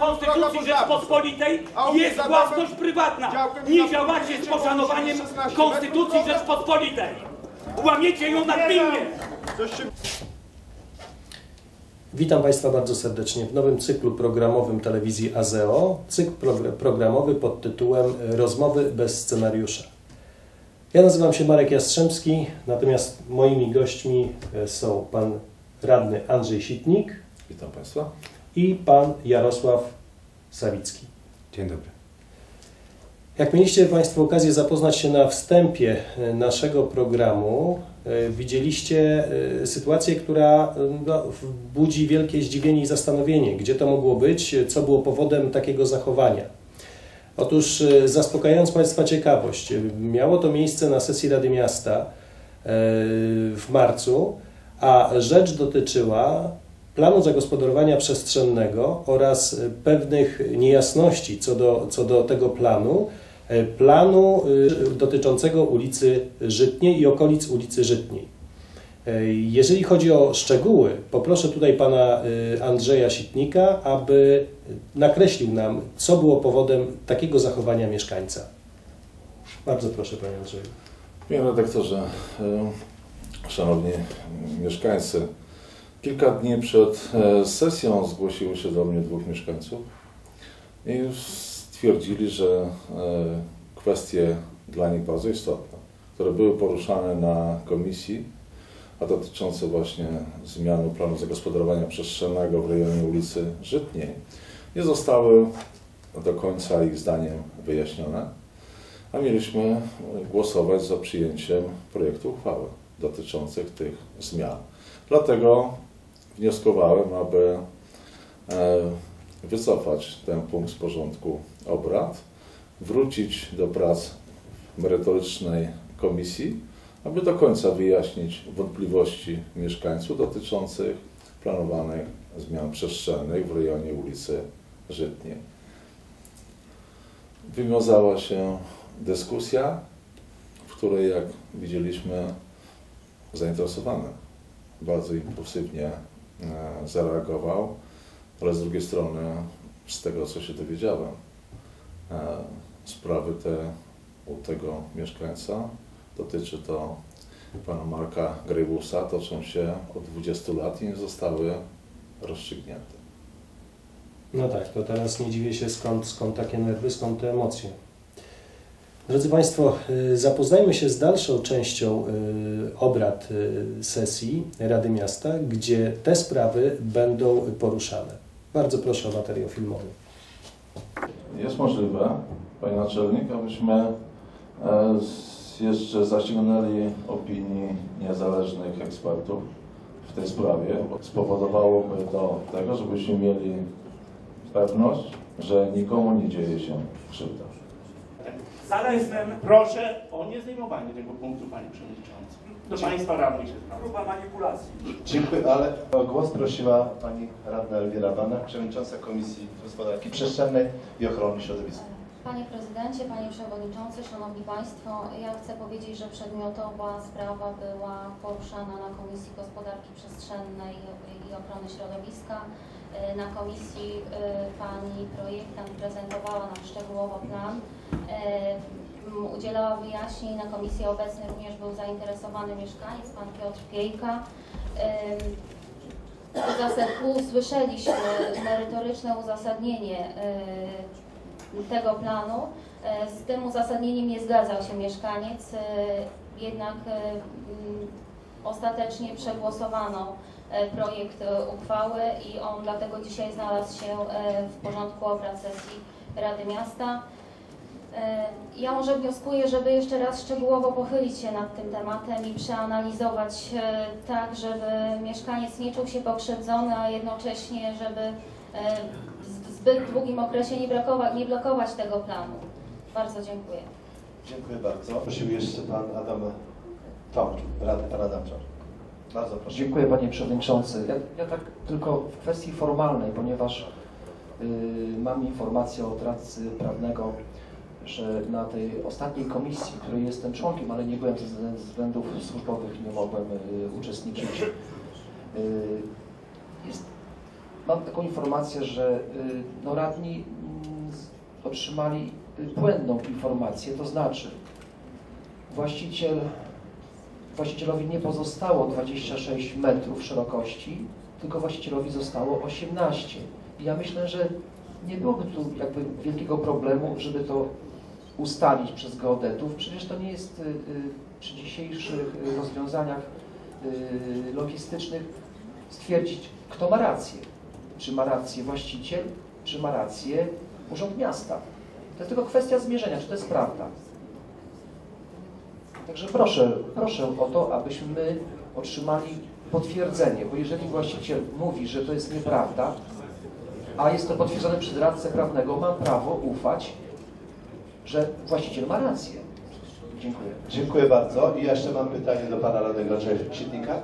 Konstytucji Rzeczpospolitej jest własność prywatna. Nie działacie z poszanowaniem Konstytucji Rzeczpospolitej. Łamiecie ją nagminnie. Witam Państwa bardzo serdecznie w nowym cyklu programowym telewizji AZEO. Cykl progr- programowy pod tytułem Rozmowy bez scenariusza. Ja nazywam się Marek Jastrzębski, natomiast moimi gośćmi e, są pan radny Andrzej Sitnik Witam Państwa. i pan Jarosław Sawicki. Dzień dobry. Jak mieliście Państwo okazję zapoznać się na wstępie e, naszego programu, e, widzieliście sytuację, która no, budzi wielkie zdziwienie i zastanowienie, gdzie to mogło być, co było powodem takiego zachowania. Otóż, e, zaspokajając Państwa ciekawość, e, miało to miejsce na sesji Rady Miasta e, w marcu, a rzecz dotyczyła planu zagospodarowania przestrzennego oraz pewnych niejasności co do, co do tego planu, planu dotyczącego ulicy Żytniej i okolic ulicy Żytniej. E, Jeżeli chodzi o szczegóły, poproszę tutaj pana y, Andrzeja Sitnika, aby nakreślił nam, co było powodem takiego zachowania mieszkańca. Bardzo proszę, panie Andrzeju. Panie redaktorze, e, szanowni mieszkańcy, kilka dni przed e, sesją zgłosiło się do mnie dwóch mieszkańców i stwierdzili, że e, kwestie dla nich bardzo istotne, które były poruszane na komisji, a dotyczące właśnie zmiany planu zagospodarowania przestrzennego w rejonie ulicy Żytniej, nie zostały do końca ich zdaniem wyjaśnione. a mieliśmy głosować za przyjęciem projektu uchwały dotyczących tych zmian. Dlatego wnioskowałem, aby e, wycofać ten punkt z porządku obrad, wrócić do prac merytorycznej komisji, aby do końca wyjaśnić wątpliwości mieszkańców dotyczących planowanych zmian przestrzennych w rejonie ulicy Żytniej. Wywiązała się dyskusja, w której, jak widzieliśmy, zainteresowany bardzo impulsywnie e, zareagował, ale z drugiej strony, z tego co się dowiedziałem, e, sprawy te u tego mieszkańca, dotyczy to pana Marka Grejbusa, toczą się od 20 lat i nie zostały rozstrzygnięte. No tak, to teraz nie dziwię się skąd, skąd takie nerwy, skąd te emocje. Drodzy Państwo, y, zapoznajmy się z dalszą częścią y, obrad y, sesji Rady Miasta, gdzie te sprawy będą poruszane. Bardzo proszę o materiał filmowy. Jest możliwe, Panie Naczelnik, abyśmy e, z- jeszcze zaciągnęli opinii niezależnych ekspertów w tej sprawie. Spowodowałoby to tego, żebyśmy mieli pewność, że nikomu nie dzieje się krzywda. Zarazem Proszę o niezdejmowanie tego punktu, Panie Przewodniczący. Do Państwa radnych się zwracam. próba manipulacji. Dziękuję, ale o głos prosiła Pani Radna Elwiera Banach, Przewodnicząca Komisji Gospodarki Przestrzennej i Ochrony Środowiska. Panie Prezydencie, Panie Przewodniczący, Szanowni Państwo, ja chcę powiedzieć, że przedmiotowa sprawa była poruszana na Komisji Gospodarki Przestrzennej i Ochrony Środowiska. E, Na komisji e, Pani projektant prezentowała nam szczegółowo plan. E, Udzielała wyjaśnień. Na komisji obecny również był zainteresowany mieszkaniec, Pan Piotr Piejka. Usłyszeliśmy merytoryczne uzasadnienie tego planu. E, Z tym uzasadnieniem nie zgadzał się mieszkaniec, e, jednak e, mm, ostatecznie przegłosowano projekt uchwały i on dlatego dzisiaj znalazł się w porządku obrad sesji Rady Miasta. Ja może wnioskuję, żeby jeszcze raz szczegółowo pochylić się nad tym tematem i przeanalizować tak, żeby mieszkaniec nie czuł się pokrzywdzony, a jednocześnie, żeby zbyt długim okresie nie, nie blokować tego planu. Bardzo dziękuję. Dziękuję bardzo. Prosił jeszcze Pan Adam Rad, Pan Adam. Bardzo proszę. Dziękuję Panie Przewodniczący. Ja, ja tak tylko w kwestii formalnej, ponieważ y, mam informację od radcy prawnego że na tej ostatniej komisji, której jestem członkiem, ale nie byłem ze względów- ze względów służbowych, nie mogłem y, uczestniczyć, y, jest, mam taką informację, że y, no, radni mm, otrzymali y, błędną informację, to znaczy właściciel, właścicielowi nie pozostało 26 metrów szerokości, tylko właścicielowi zostało 18. I ja myślę, że nie byłoby tu jakby wielkiego problemu, żeby to ustalić przez geodetów. Przecież to nie jest y, przy dzisiejszych rozwiązaniach logistycznych stwierdzić, kto ma rację. Czy ma rację właściciel, czy ma rację Urząd Miasta. To jest tylko kwestia zmierzenia, czy to jest prawda. Także proszę, proszę o to, abyśmy my otrzymali potwierdzenie, bo jeżeli właściciel mówi, że to jest nieprawda, a jest to potwierdzone przez radcę prawnego, mam prawo ufać, że właściciel ma rację. Dziękuję. Dziękuję bardzo. I jeszcze mam pytanie do pana radnego Sitnika.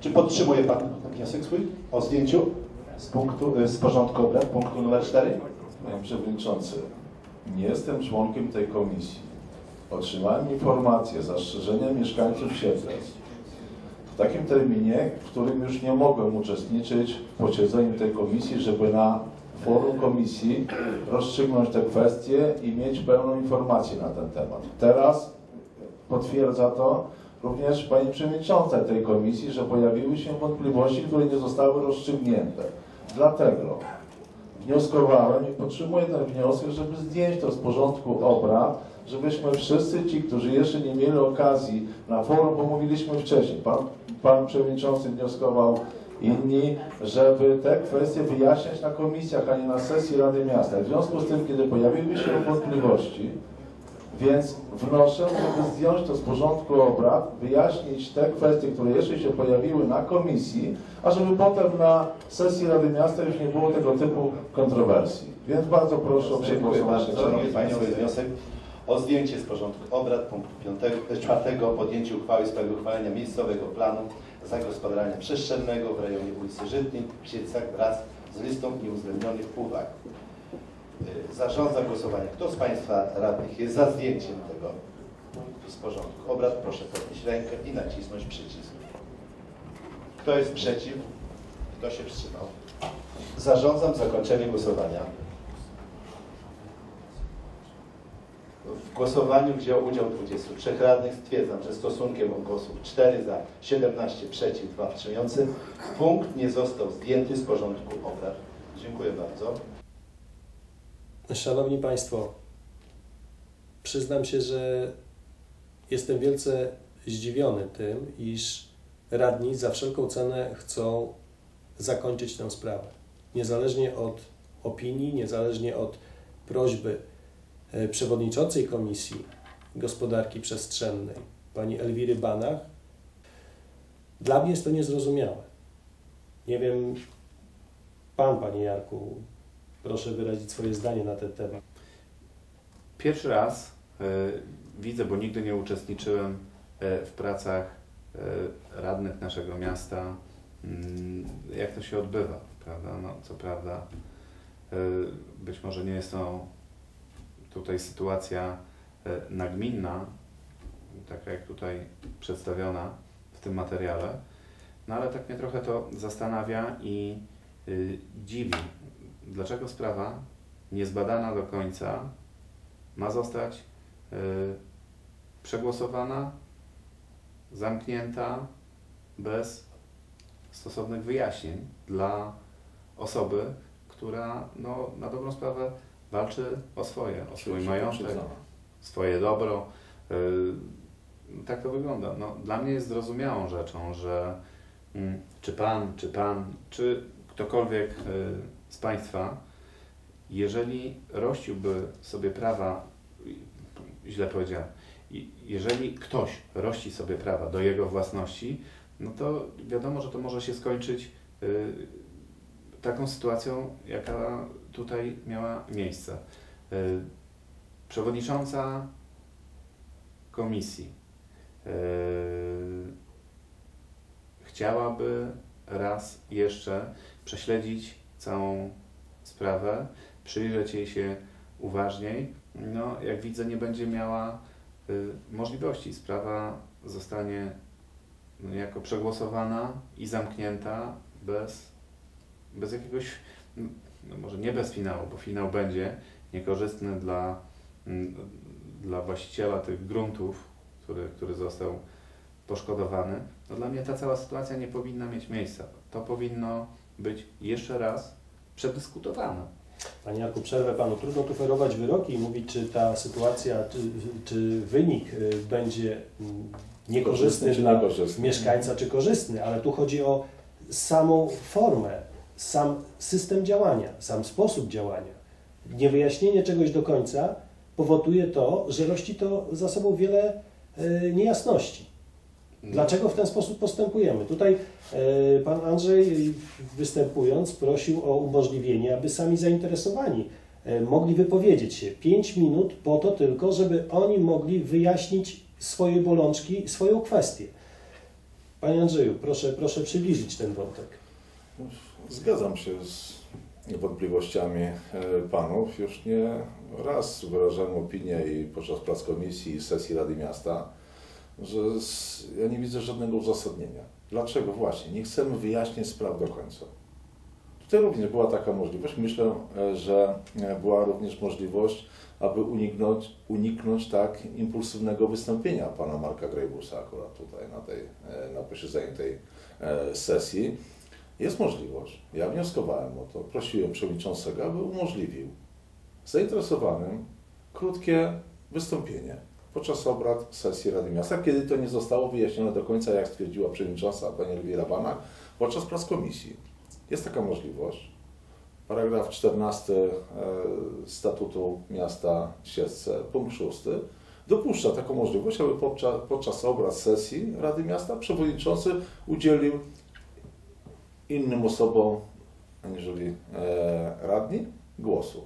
Czy podtrzymuje pan wniosek swój o zdjęciu z, punktu, y, z porządku obrad, punktu numer 4? Panie Przewodniczący, nie jestem członkiem tej komisji. Otrzymałem informację zastrzeżenia mieszkańców Siedlec w takim terminie, w którym już nie mogłem uczestniczyć w posiedzeniu tej komisji, żeby na forum komisji rozstrzygnąć te kwestie i mieć pełną informację na ten temat. Teraz potwierdza to również Pani Przewodnicząca tej komisji, że pojawiły się wątpliwości, które nie zostały rozstrzygnięte. Dlatego wnioskowałem i podtrzymuję ten wniosek, żeby zdjąć to z porządku obrad, żebyśmy wszyscy ci, którzy jeszcze nie mieli okazji na forum, bo mówiliśmy wcześniej, pan, pan przewodniczący wnioskował, inni, żeby te kwestie wyjaśniać na komisjach, a nie na sesji Rady Miasta. W związku z tym, kiedy pojawiły się wątpliwości, więc wnoszę, żeby zdjąć to z porządku obrad, wyjaśnić te kwestie, które jeszcze się pojawiły na komisji, a żeby potem na sesji Rady Miasta już nie było tego typu kontrowersji. Więc bardzo proszę o przegłosowanie. Szanowni Państwo, jest wniosek o zdjęcie z porządku obrad punktu 5, 4 o podjęciu uchwały w sprawie uchwalenia miejscowego planu zagospodarowania przestrzennego w rejonie ulicy Żytnik w Siedlcach wraz z listą nieuwzględnionych uwag. Y, Zarządzam głosowanie. Kto z Państwa radnych jest za zdjęciem tego punktu z porządku obrad? Proszę podnieść rękę i nacisnąć przycisk. Kto jest przeciw? Kto się wstrzymał? Zarządzam zakończenie głosowania. W głosowaniu wziął udział 23 radnych. Stwierdzam, że stosunkiem głosów 4 za, 17 przeciw, 2 wstrzymujący punkt nie został zdjęty z porządku obrad. Dziękuję bardzo. Szanowni Państwo, przyznam się, że jestem wielce zdziwiony tym, iż radni za wszelką cenę chcą zakończyć tę sprawę. Niezależnie od opinii, niezależnie od prośby e, przewodniczącej Komisji Gospodarki Przestrzennej, pani Elwiry Banach, dla mnie jest to niezrozumiałe. Nie wiem, pan, panie Jarku, proszę wyrazić swoje zdanie na ten temat. Pierwszy raz e, widzę, bo nigdy nie uczestniczyłem e, w pracach e, radnych naszego miasta, mm, jak to się odbywa, prawda? No, co prawda, być może nie jest to tutaj sytuacja nagminna, taka jak tutaj przedstawiona w tym materiale, no ale tak mnie trochę to zastanawia i y, dziwi, dlaczego sprawa niezbadana do końca ma zostać y, przegłosowana, zamknięta bez stosownych wyjaśnień dla osoby, która no, na dobrą sprawę walczy o swoje, o swój majątek, swoje dobro. Y, tak to wygląda. No, dla mnie jest zrozumiałą rzeczą, że mm, czy pan, czy pan, czy ktokolwiek y, z Państwa, jeżeli rościłby sobie prawa, źle powiedziałem, jeżeli ktoś rości sobie prawa do jego własności, no to wiadomo, że to może się skończyć y, taką sytuacją, jaka tutaj miała miejsce. Y, Przewodnicząca komisji chciałaby raz jeszcze prześledzić całą sprawę, przyjrzeć jej się uważniej, no, jak widzę, nie będzie miała y, możliwości. Sprawa zostanie no, niejako przegłosowana i zamknięta bez, bez jakiegoś, no, może nie bez finału, bo finał będzie niekorzystny dla, mm, dla właściciela tych gruntów, który, który został poszkodowany. No, dla mnie ta cała sytuacja nie powinna mieć miejsca. To powinno być jeszcze raz przedyskutowane. Panie Jarku, przerwę Panu. Trudno tu ferować wyroki i mówić, czy ta sytuacja, czy, czy wynik y, będzie mm, niekorzystny Korzystny dla niekorzystny? mieszkańca, czy korzystny, ale tu chodzi o samą formę, sam system działania, sam sposób działania. Niewyjaśnienie czegoś do końca powoduje to, że rości to za sobą wiele y, niejasności. Dlaczego w ten sposób postępujemy? Tutaj e, pan Andrzej występując prosił o umożliwienie, aby sami zainteresowani e, mogli wypowiedzieć się. Pięć minut po to tylko, żeby oni mogli wyjaśnić swoje bolączki, swoją kwestię. Panie Andrzeju, proszę, proszę przybliżyć ten wątek. Zgadzam się z wątpliwościami e, panów. Już nie raz wyrażałem opinię i podczas prac komisji i sesji Rady Miasta, że z, ja nie widzę żadnego uzasadnienia. Dlaczego właśnie? Nie chcemy wyjaśnić spraw do końca. Tutaj również była taka możliwość. Myślę, e, że e, była również możliwość, aby uniknąć, uniknąć tak impulsywnego wystąpienia pana Marka Grejbusa akurat tutaj na, tej, e, na posiedzeniu tej sesji. Jest możliwość. Ja wnioskowałem o to, prosiłem przewodniczącego, aby umożliwił zainteresowanym krótkie wystąpienie podczas obrad sesji Rady Miasta, kiedy to nie zostało wyjaśnione do końca, jak stwierdziła przewodnicząca pani Elwiera Banach, podczas prac komisji. Jest taka możliwość. Paragraf 14 e, Statutu Miasta Siedlce, punkt 6, dopuszcza taką możliwość, aby podczas, podczas obrad sesji Rady Miasta przewodniczący udzielił innym osobom, aniżeli e, radni, głosu.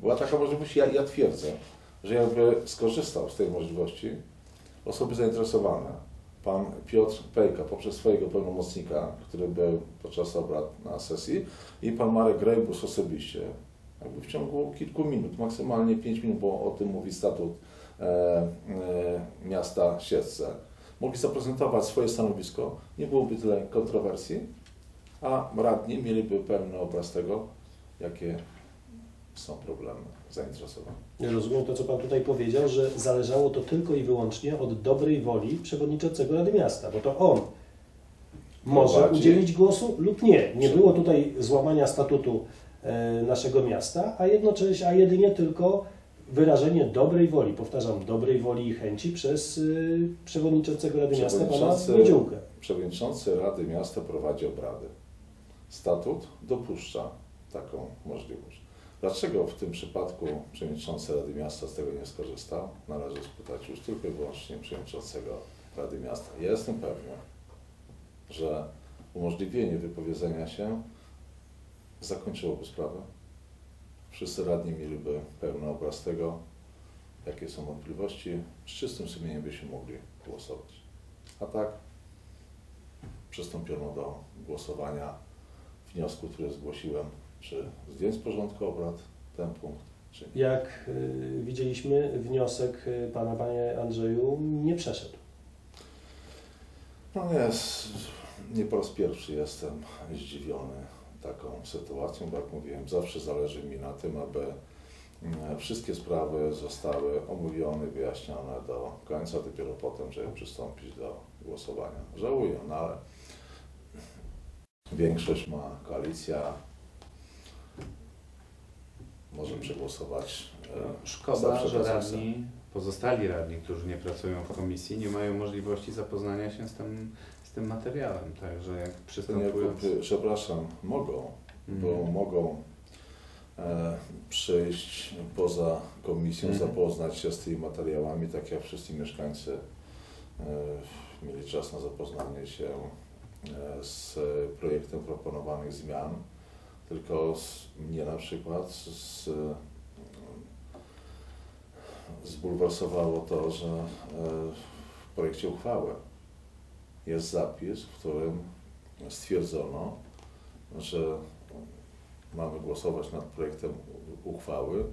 Była taka możliwość, ja, ja twierdzę, że jakby skorzystał z tej możliwości osoby zainteresowane, pan Piotr Pejka poprzez swojego pełnomocnika, który był podczas obrad na sesji i pan Marek Grejbus osobiście, jakby w ciągu kilku minut, maksymalnie 5 minut, bo o tym mówi statut e, e, miasta Siedlce, mogli zaprezentować swoje stanowisko, nie byłoby tyle kontrowersji, a radni mieliby pełny obraz tego, jakie są problemy zainteresowania. Rozumiem to, co Pan tutaj powiedział, że zależało to tylko i wyłącznie od dobrej woli przewodniczącego Rady Miasta, bo to on może udzielić głosu lub nie. Nie było tutaj złamania statutu e, naszego miasta, a jednocześnie, a jedynie tylko wyrażenie dobrej woli, powtarzam, dobrej woli i chęci przez y, przewodniczącego Rady Miasta, pana Niedziółkę. Przewodniczący Rady Miasta prowadzi obrady. Statut dopuszcza taką możliwość. Dlaczego w tym przypadku przewodniczący Rady Miasta z tego nie skorzystał? Należy spytać już tylko i wyłącznie przewodniczącego Rady Miasta. Ja jestem pewny, że umożliwienie wypowiedzenia się zakończyłoby sprawę. Wszyscy radni mieliby pełny obraz tego, jakie są wątpliwości. Z czystym sumieniem byśmy mogli głosować. A tak przystąpiono do głosowania wniosku, który zgłosiłem, czy zdjąć z porządku obrad ten punkt, czy nie. Jak y, widzieliśmy, wniosek y, pana, panie Andrzeju, nie przeszedł. No jest, nie po raz pierwszy jestem zdziwiony taką sytuacją, bo jak mówiłem, zawsze zależy mi na tym, aby mm, wszystkie sprawy zostały omówione, wyjaśnione do końca, dopiero potem, żeby przystąpić do głosowania. Żałuję, no ale większość ma koalicja, może przegłosować. e, Szkoda, że radni, pozostali radni, którzy nie pracują w komisji, nie mają możliwości zapoznania się z tym, z tym materiałem. Także jak przystępując... Jakub, przepraszam, mogą, bo Mhm. mogą e, przyjść poza komisją, Mhm. zapoznać się z tymi materiałami, tak jak wszyscy mieszkańcy e, mieli czas na zapoznanie się e, z projektem proponowanych zmian, tylko z, mnie na przykład z, zbulwersowało to, że e, w projekcie uchwały jest zapis, w którym stwierdzono, że mamy głosować nad projektem uchwały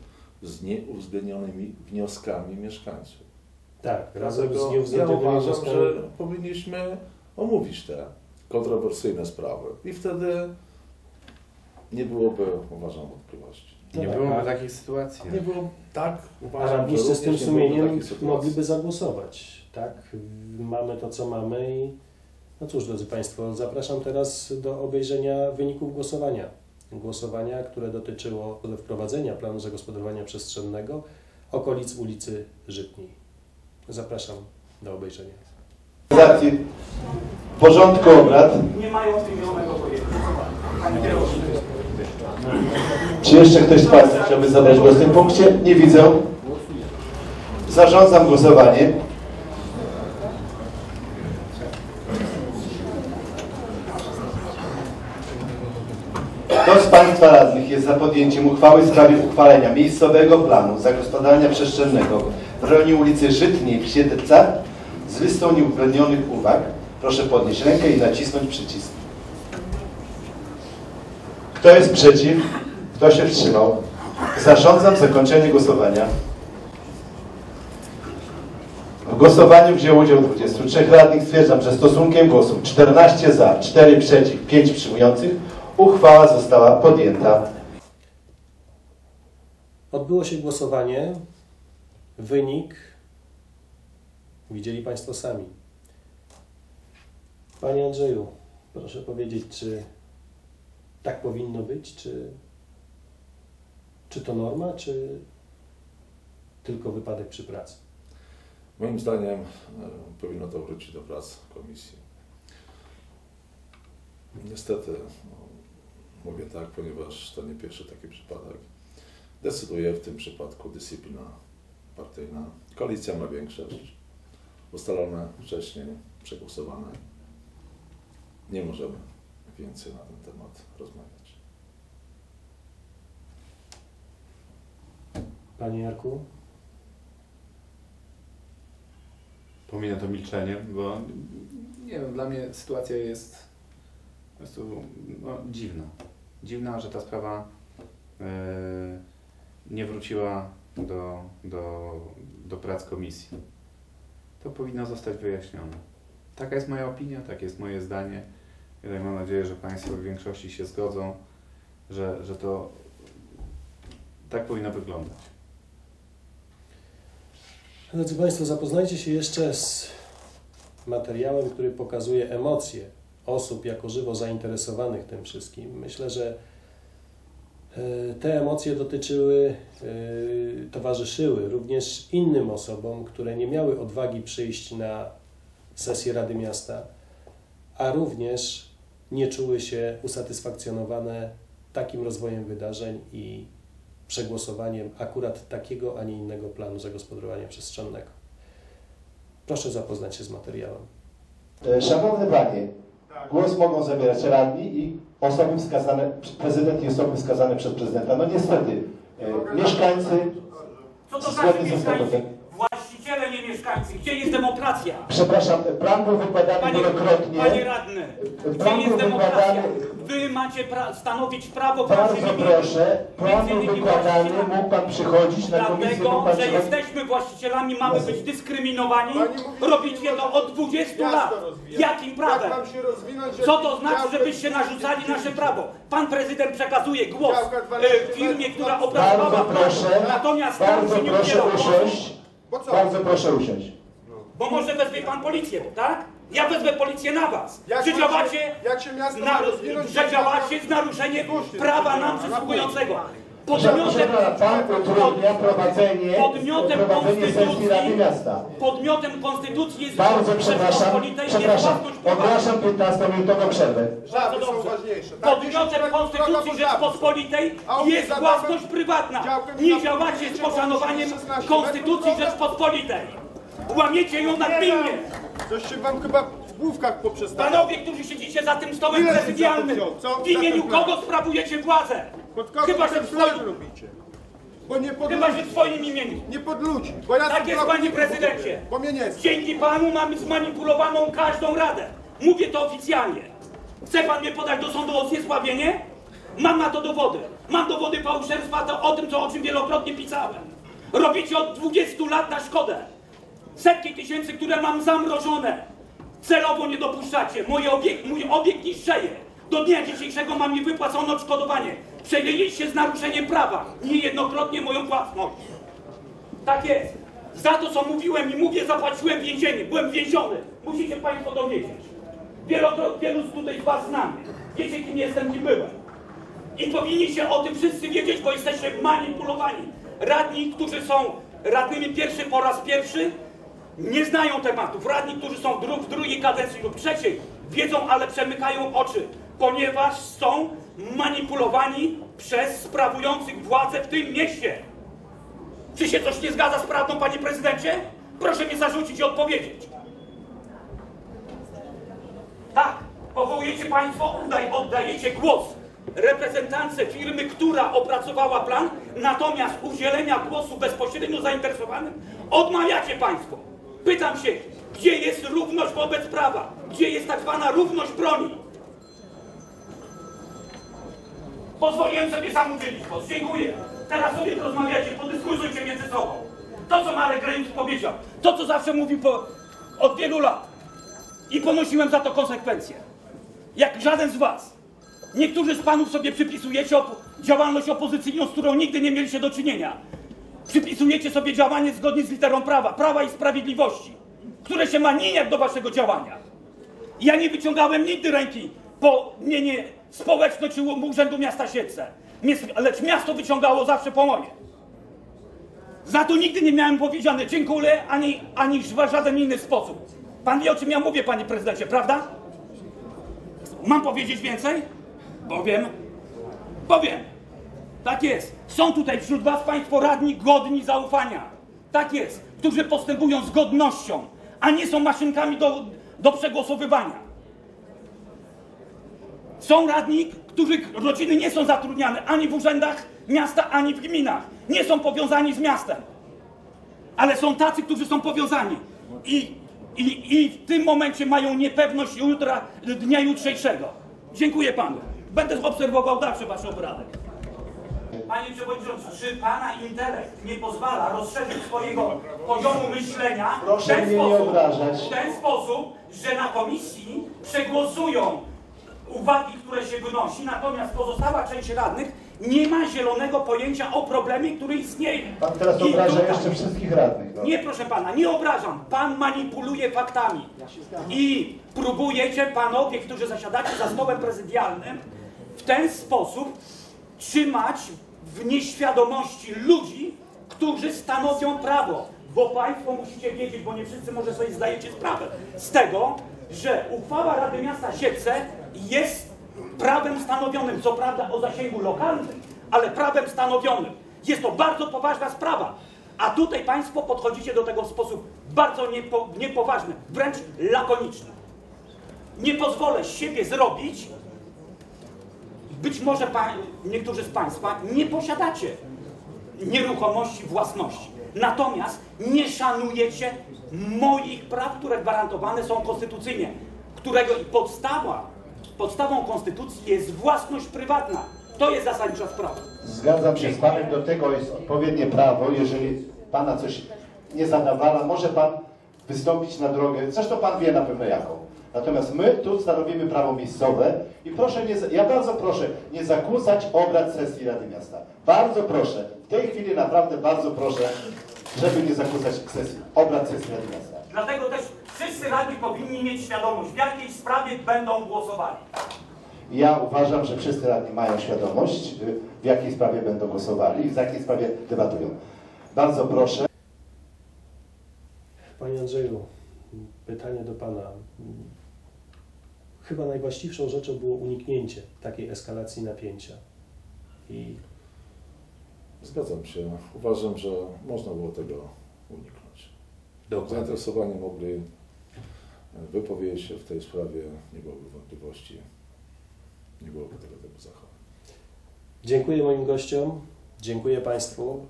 z nieuwzględnionymi wnioskami mieszkańców. Tak, razem z Dlatego ja nieuwzględnionymi uważam, wnioskami. że powinniśmy omówić te kontrowersyjne sprawy i wtedy nie byłoby, uważam, wątpliwości. Nie Tak, byłoby takich sytuacji. Nie było tak, A uważam, radnicy z tym sumieniem mogliby zagłosować, tak? Mamy to, co mamy i no cóż, drodzy Państwo, zapraszam teraz do obejrzenia wyników głosowania. Głosowania, które dotyczyło wprowadzenia planu zagospodarowania przestrzennego okolic ulicy Żytniej. Zapraszam do obejrzenia. Porządku obrad. Nie mają w tym zielonego pojęcia. Pani. Czy jeszcze ktoś z Państwa chciałby zabrać głos w tym punkcie? Nie widzę. Zarządzam głosowanie. Kto z Państwa radnych jest za podjęciem uchwały w sprawie uchwalenia miejscowego planu zagospodarowania przestrzennego w rejonie ulicy Żytniej w Siedlcach z listą nieuwzględnionych uwag? Proszę podnieść rękę i nacisnąć przycisk. Kto jest przeciw? Kto się wstrzymał? Zarządzam zakończenie głosowania. W głosowaniu wzięło udział 23 radnych. Stwierdzam, że stosunkiem głosów 14 za, 4 przeciw, 5 wstrzymujących uchwała została podjęta. Odbyło się głosowanie. Wynik widzieli Państwo sami. Panie Andrzeju, proszę powiedzieć, czy tak powinno być, czy, czy to norma, czy tylko wypadek przy pracy? Moim zdaniem e, powinno to wrócić do prac komisji. Niestety, no, mówię tak, ponieważ to nie pierwszy taki przypadek. Decyduje w tym przypadku dyscyplina partyjna. Koalicja ma większość, ustalone wcześniej, przegłosowane. Nie możemy więcej na ten temat rozmawiać. Panie Jarku? Pominę to milczenie, bo nie wiem, dla mnie sytuacja jest po prostu no, dziwna. Dziwna, że ta sprawa e, nie wróciła do, do, do prac komisji. To powinno zostać wyjaśnione. Taka jest moja opinia, takie jest moje zdanie. Tak mam nadzieję, że Państwo w większości się zgodzą, że, że to tak powinno wyglądać. Drodzy Państwo, zapoznajcie się jeszcze z materiałem, który pokazuje emocje osób jako żywo zainteresowanych tym wszystkim. Myślę, że e, te emocje dotyczyły, e, towarzyszyły również innym osobom, które nie miały odwagi przyjść na sesję Rady Miasta, a również nie czuły się usatysfakcjonowane takim rozwojem wydarzeń i przegłosowaniem akurat takiego, a nie innego planu zagospodarowania przestrzennego. Proszę zapoznać się z materiałem. E, Szanowny Panie, głos mogą zabierać radni i osoby wskazane, prezydent i osoby wskazane przez prezydenta. No niestety, e, mieszkańcy Co to Zgodnie znaczy ze mieszkańcy? statutem. Mieszkańcy. Gdzie jest demokracja? Przepraszam, plan był wykładany Panie, wielokrotnie. panie radny, gdzie jest demokracja? Wy macie pra- stanowić prawo Bardzo proszę, plan między był innymi wykładany, mógł Pan przychodzić na komisję, Dlatego, Pan że jesteśmy właścicielami, mamy być dyskryminowani. Robicie to od 20 lat. Jakim Jak prawem? mam się rozwinąć, Co jak to znaczy, żebyście narzucali nasze prawo? Pan prezydent przekazuje głos Działka 12 e, firmie, która Bardzo opracowała proszę, natomiast tam bardzo się nie udziela głosu? Bardzo proszę usiąść. bo może wezwie pan policję, tak? Ja wezmę policję na was. Jak Że działacie, jak się miasto na, rozwinąć, że działacie z naruszeniem prawa nam przysługującego. Podmiotem, Pan utrudnia prowadzenie, podmiotem prowadzenie sesji Rady konstytucji, Miasta. podmiotem konstytucji jest Bardzo przepraszam, Rzeczpospolitej, jest przepraszam, własność prywatna. ogłaszam 15-minutową przerwę. Są dobrze. ważniejsze. Tak, Podmiotem Konstytucji Rzeczpospolitej jest własność prywatna. Nie działacie z poszanowaniem 16 Konstytucji. Rzeczpospolitej. Łamiecie ją nagminnie. Coś się wam chyba w główkach poprzestało. Panowie, którzy siedzicie za tym stołem prezydialnym, w imieniu kogo sprawujecie władzę? Pod kogo Chyba, że plan swoim, robicie? Bo nie pod chyba, że ludzi. w swoim imieniu. Nie pod ludzi. Bo ja Tak jest, panie nie prezydencie. Bo mnie nie znam. Dzięki panu mamy zmanipulowaną każdą radę. Mówię to oficjalnie. Chce pan mnie podać do sądu o zniesławienie? Mam na to dowody. Mam dowody fałszerstwa to o tym, co, o czym wielokrotnie pisałem. Robicie od 20 lat na szkodę. Setki tysięcy, które mam zamrożone. Celowo nie dopuszczacie. Mój obiekt, mój obiekt niszczeje. Do dnia dzisiejszego mam mi wypłacone odszkodowanie. Przejęliście z naruszeniem prawa. Niejednokrotnie moją własność. Tak jest. Za to, co mówiłem i mówię, zapłaciłem więzienie. Byłem więziony. Musicie Państwo to wiedzieć. Wielokro- wielu z tutaj z Was znamy. Wiecie, kim jestem, kim byłem. I powinniście o tym wszyscy wiedzieć, bo jesteście manipulowani. Radni, którzy są radnymi pierwszy po raz pierwszy, nie znają tematów. Radni, którzy są w drugiej kadencji lub trzeciej, wiedzą, ale przemykają oczy, ponieważ są manipulowani przez sprawujących władzę w tym mieście. Czy się coś nie zgadza z prawdą, panie prezydencie? Proszę mi zarzucić i odpowiedzieć. Tak, powołujecie państwo, oddaj, oddajecie głos reprezentance firmy, która opracowała plan, natomiast udzielenia głosu bezpośrednio zainteresowanym odmawiacie państwo. Pytam się, gdzie jest równość wobec prawa? Gdzie jest tak zwana równość broni? Pozwoliłem sobie sam udzielić głos. Dziękuję. Teraz sobie rozmawiacie, podyskutujcie między sobą. To, co Marek Remus powiedział, to, co zawsze mówił po, od wielu lat. I ponosiłem za to konsekwencje. Jak żaden z was. Niektórzy z panów sobie przypisujecie op działalność opozycyjną, z którą nigdy nie mieliście do czynienia. Przypisujecie sobie działanie zgodnie z literą prawa, prawa i sprawiedliwości, które się ma nijak do waszego działania. Ja nie wyciągałem nigdy ręki po mienie społeczne czy Urzędu Miasta Siedlce, lecz miasto wyciągało zawsze po moje. Za to nigdy nie miałem powiedziane dziękuję, ani, ani w żaden inny sposób. Pan wie, o czym ja mówię, panie prezydencie, prawda? Mam powiedzieć więcej? Powiem. Powiem. Tak jest. Są tutaj wśród was państwo radni godni zaufania. Tak jest. Którzy postępują z godnością, a nie są maszynkami do, do przegłosowywania. Są radni, których rodziny nie są zatrudniane ani w urzędach miasta, ani w gminach. Nie są powiązani z miastem. Ale są tacy, którzy są powiązani. I, i, I w tym momencie mają niepewność jutra, dnia jutrzejszego. Dziękuję panu. Będę obserwował dalszy wasz obradek. Panie Przewodniczący, czy Pana intelekt nie pozwala rozszerzyć swojego poziomu myślenia Proszę w ten mnie nie sposób, obrażać. w ten sposób, że na komisji przegłosują uwagi, które się wynosi, natomiast pozostała część radnych nie ma zielonego pojęcia o problemie, który istnieje. Pan teraz I obraża tutaj- jeszcze wszystkich radnych. No. nie, proszę pana, nie obrażam. Pan manipuluje faktami. I próbujecie panowie, którzy zasiadacie za stołem prezydialnym, w ten sposób trzymać w nieświadomości ludzi, którzy stanowią prawo. Bo państwo musicie wiedzieć, bo nie wszyscy może sobie zdajecie sprawę z tego, że uchwała Rady Miasta Siedlce jest prawem stanowionym, co prawda o zasięgu lokalnym, ale prawem stanowionym. Jest to bardzo poważna sprawa. A tutaj Państwo podchodzicie do tego w sposób bardzo niepo, niepoważny, wręcz lakoniczny. Nie pozwolę siebie zrobić, być może niektórzy z Państwa nie posiadacie nieruchomości własności. Natomiast nie szanujecie moich praw, które gwarantowane są konstytucyjnie, którego podstawa, podstawą konstytucji jest własność prywatna. To jest zasadnicza sprawa. Zgadzam się z Panem, do tego jest odpowiednie prawo. Jeżeli Pana coś nie zadawala, może Pan wystąpić na drogę. Zresztą Pan wie na pewno jaką. Natomiast my tu stanowimy prawo miejscowe i proszę, nie, ja bardzo proszę, nie zakłócać obrad sesji Rady Miasta. Bardzo proszę, w tej chwili naprawdę bardzo proszę, żeby nie zakłócać sesji, obrad sesji Rady Miasta. Dlatego też wszyscy radni powinni mieć świadomość, w jakiej sprawie będą głosowali. Ja uważam, że wszyscy radni mają świadomość, y, w jakiej sprawie będą głosowali i w jakiej sprawie debatują. Bardzo proszę. Panie Andrzeju, pytanie do Pana. Chyba najwłaściwszą rzeczą było uniknięcie takiej eskalacji napięcia. I Zgadzam się. Uważam, że można było tego uniknąć. Zainteresowani mogli wypowiedzieć się w tej sprawie, nie byłoby wątpliwości, nie byłoby tego typu zachowań. dziękuję moim gościom, dziękuję Państwu.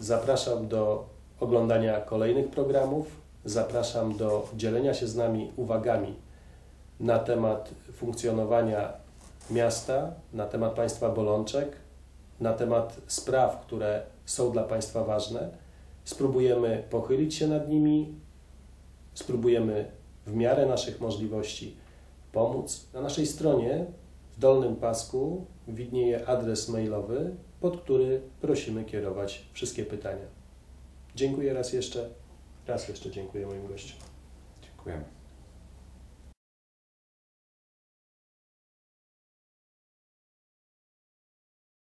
Zapraszam do oglądania kolejnych programów. Zapraszam do dzielenia się z nami uwagami na temat funkcjonowania miasta, na temat Państwa bolączek, na temat spraw, które są dla Państwa ważne. Spróbujemy pochylić się nad nimi, spróbujemy w miarę naszych możliwości pomóc. Na naszej stronie w dolnym pasku widnieje adres mailowy, pod który prosimy kierować wszystkie pytania. Dziękuję raz jeszcze. Raz jeszcze dziękuję moim gościom. Dziękujemy.